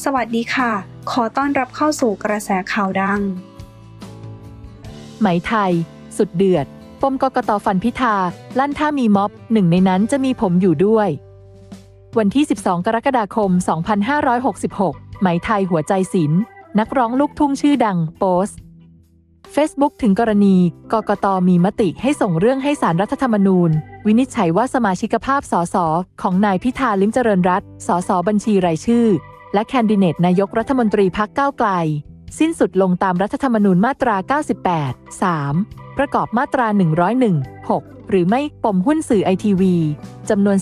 สวัสดีค่ะ ขอต้อนรับเข้าสู่กระแสข่าวดัง ไหมไทย สุดเดือด ปมกกตฟันพิธา ลั่นท่ามีม็อบ หนึ่งในนั้นจะมีผมอยู่ด้วย วันที่ 12 กรกฎาคม 2566 ไหมไทยหัวใจศิลป์นักร้องลูกทุ่งชื่อดังโพสต์ Facebook ถึงกรณี กกตมีมติให้ส่งเรื่องให้สารรัฐธรรมนูญ วินิจฉัยว่าสมาชิกภาพสสของนายพิธาลิมเจริญรัตสสบัญชีรายชื่อ และแคนดิเดตนายกรัฐมนตรีพักก้าวไกล สิ้นสุดลงตามรัฐธรรมนูญมาตรา 98 3 ประกอบมาตรา 101 6 หรือไม่ปมหุ้นสื่อไอทีวีจำนวน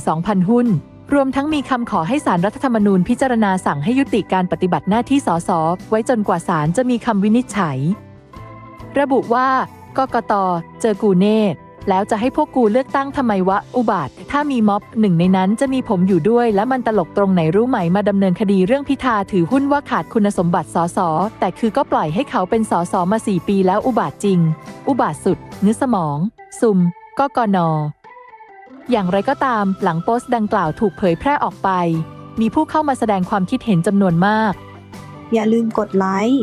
42,000 หุ้น รวมทั้งมีคำขอให้สารรัฐธรรมนูญพิจารณาสั่งให้ยุติการปฏิบัติหน้าที่สสไว้จนกว่าศาลจะมีคำวินิจฉัย ระบุว่ากกตเจอกูเนต แล้วจะให้พวกกูเลือกตั้งทำไมวะ อุบาท ถ้ามีม็อบหนึ่งในนั้นจะมีผมอยู่ด้วย และมันตลกตรงไหนรู้ไหมมาดำเนินคดีเรื่องพิธาถือหุ้นว่าขาดคุณสมบัติสสแต่คือก็ปล่อยให้เขาเป็นสสมาสี่ปีแล้วอุบาทจริง อุบาทสุดเนื้อสมอง ซุมกกนอย่างไรก็ตามหลังโพสต์ดังกล่าวถูกเผยแพร่ออกไป มีผู้เข้ามาแสดงความคิดเห็นจำนวนมาก อย่าลืมกดไลค์